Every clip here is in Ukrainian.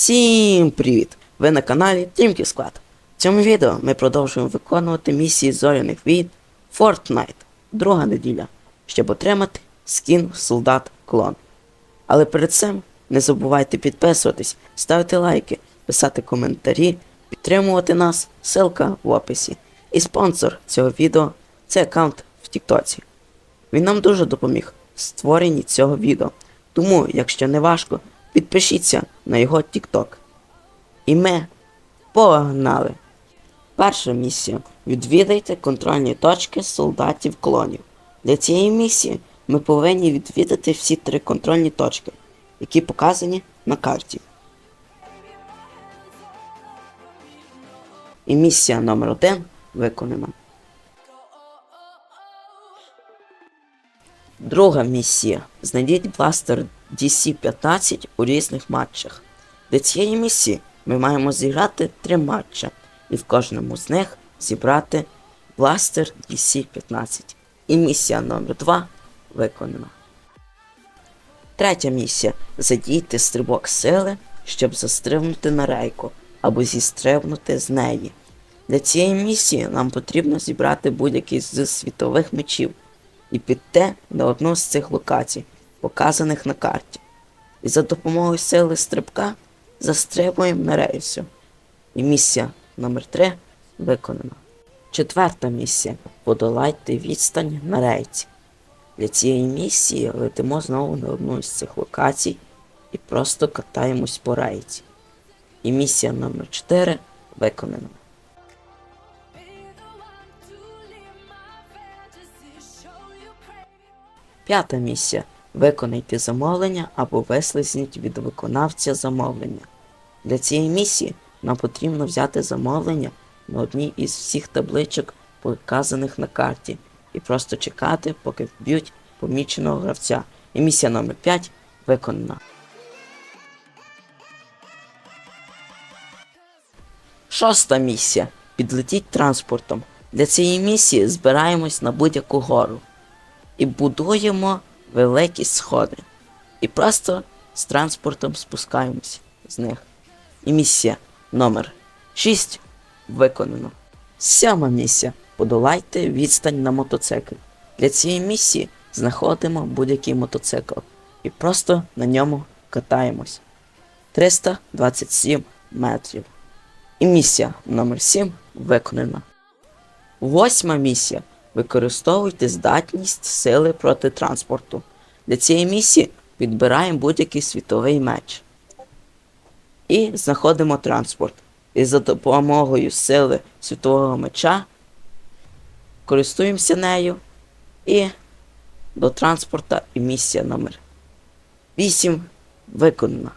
Всім привіт! Ви на каналі Тімкі Склад. В цьому відео ми продовжуємо виконувати місії зоряних війн Fortnite, друга неділя, щоб отримати скін солдат клон. Але перед цим не забувайте підписуватись, ставити лайки, писати коментарі, підтримувати нас, ссылка в описі. І спонсор цього відео це аккаунт в Тіктоці. Він нам дуже допоміг в створенні цього відео. Тому, якщо не важко, підпишіться на його TikTok. І ми погнали! Перша місія. Відвідайте контрольні точки солдатів клонів. Для цієї місії ми повинні відвідати всі три контрольні точки, які показані на карті. І місія номер один виконана. Друга місія. Знайдіть бластер DC-15 у різних матчах. Для цієї місії ми маємо зіграти три матча, і в кожному з них зібрати бластер DC-15. І місія номер 2 виконана. Третя місія. Задійте стрибок сили, щоб застрибнути на рейку або зістрибнути з неї. Для цієї місії нам потрібно зібрати будь-який з світових мечів і піти на одну з цих локацій, показаних на карті. І за допомогою сили стрибка застрибуємо на рейсу. І місія номер 3 виконана. Четверта місія. Подолайте відстань на рейці. Для цієї місії летимо знову на одну з цих локацій і просто катаємось по рейці. І місія номер 4 виконана. П'ята місія. Виконайте замовлення або вислизніть від виконавця замовлення. Для цієї місії нам потрібно взяти замовлення на одній із всіх табличок, показаних на карті, і просто чекати, поки вб'ють поміченого гравця. І місія номер 5 виконана. Шоста місія. Підлетіть транспортом. Для цієї місії збираємось на будь-яку гору і будуємо великі сходи. І просто з транспортом спускаємось з них. І місія номер 6 виконано. Сьома місія. Подолайте відстань на мотоциклі. Для цієї місії знаходимо будь-який мотоцикл і просто на ньому катаємось. 327 метрів. І місія номер 7 виконана. Восьма місія. Використовуйте здатність сили проти транспорту. Для цієї місії підбираємо будь-який світовий меч. І знаходимо транспорт. І за допомогою сили світового меча користуємося нею. І до транспорта і місія номер 8 виконана.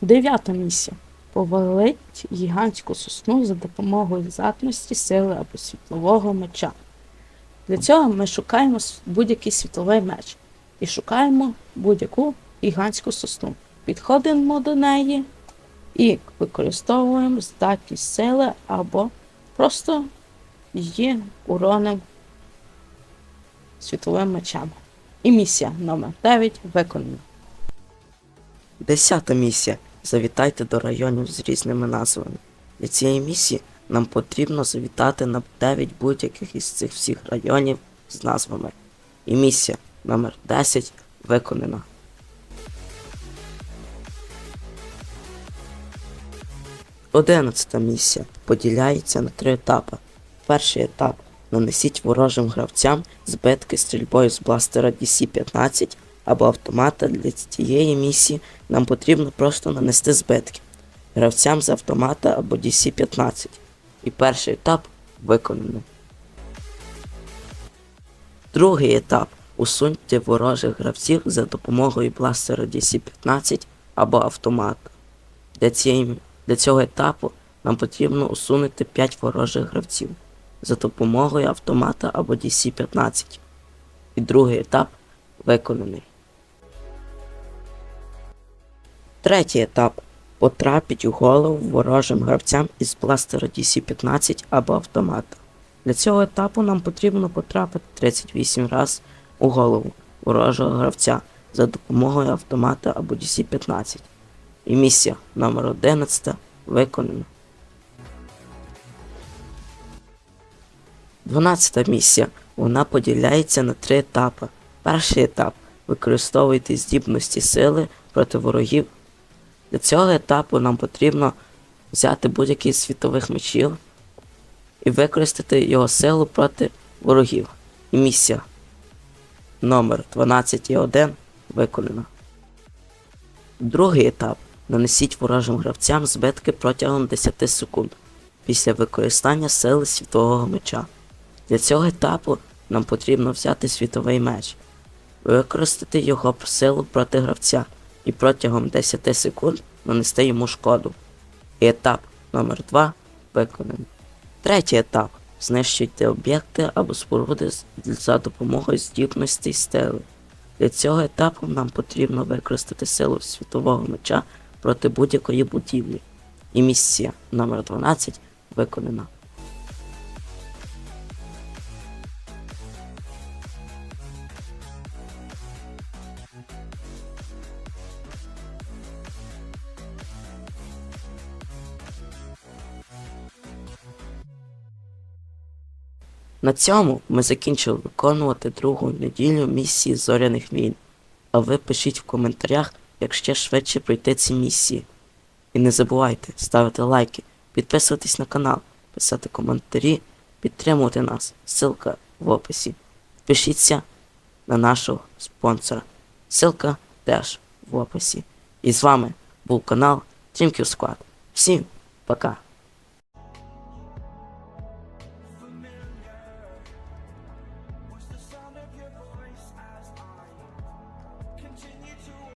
Дев'ята місія. Повалить гігантську сосну за допомогою здатності сили або світлового меча. Для цього ми шукаємо будь-який світловий меч і шукаємо будь-яку гігантську сосну. Підходимо до неї і використовуємо здатність сили або просто її уронимо світловим мечем. І місія номер 9 виконана. Десята місія. Завітайте до районів з різними назвами. Для цієї місії нам потрібно завітати на 9 будь-яких із цих всіх районів з назвами. І місія номер 10 виконана. Одинадцята місія поділяється на три етапи. Перший етап нанесіть ворожим гравцям збитки стрільбою з бластера DC-15 або автомата. Для цієї місії нам потрібно просто нанести збитки гравцям з автомата або DC-15. І перший етап виконано. Другий етап усуньте ворожих гравців за допомогою бластера DC-15 або автомата. Для, цієї, для цього етапу нам потрібно усунути 5 ворожих гравців за допомогою автомата або DC-15. І другий етап виконаний. Третій етап. Потрапіть у голову ворожим гравцям із бластера DC-15 або автомата. Для цього етапу нам потрібно потрапити 38 разів у голову ворожого гравця за допомогою автомата або DC-15. І місія номер 11 виконана. 12 місія. Вона поділяється на три етапи. Перший етап використовуйте здібності сили проти ворогів. Для цього етапу нам потрібно взяти будь-який з світових мечів і використати його силу проти ворогів. І місія номер 12.1 виконана. Другий етап. Нанесіть ворожим гравцям збитки протягом 10 секунд після використання сили світового меча. Для цього етапу нам потрібно взяти світовий меч, використати його силу проти гравця і протягом 10 секунд нанести йому шкоду. І етап номер 2 виконаний. Третій етап. Знищуйте об'єкти або споруди за допомогою здібностей стели. Для цього етапу нам потрібно використати силу світового меча проти будь-якої будівлі. І місія номер 12 виконана. На цьому ми закінчили виконувати другу неділю місії зоряних війн. А ви пишіть в коментарях, як ще швидше пройти ці місії. І не забувайте ставити лайки, підписуватись на канал, писати коментарі, підтримувати нас. Ссылка в описі. Підпишіться на нашого спонсора. Ссылка теж в описі. І з вами був канал Team Q Squad. Всім пока!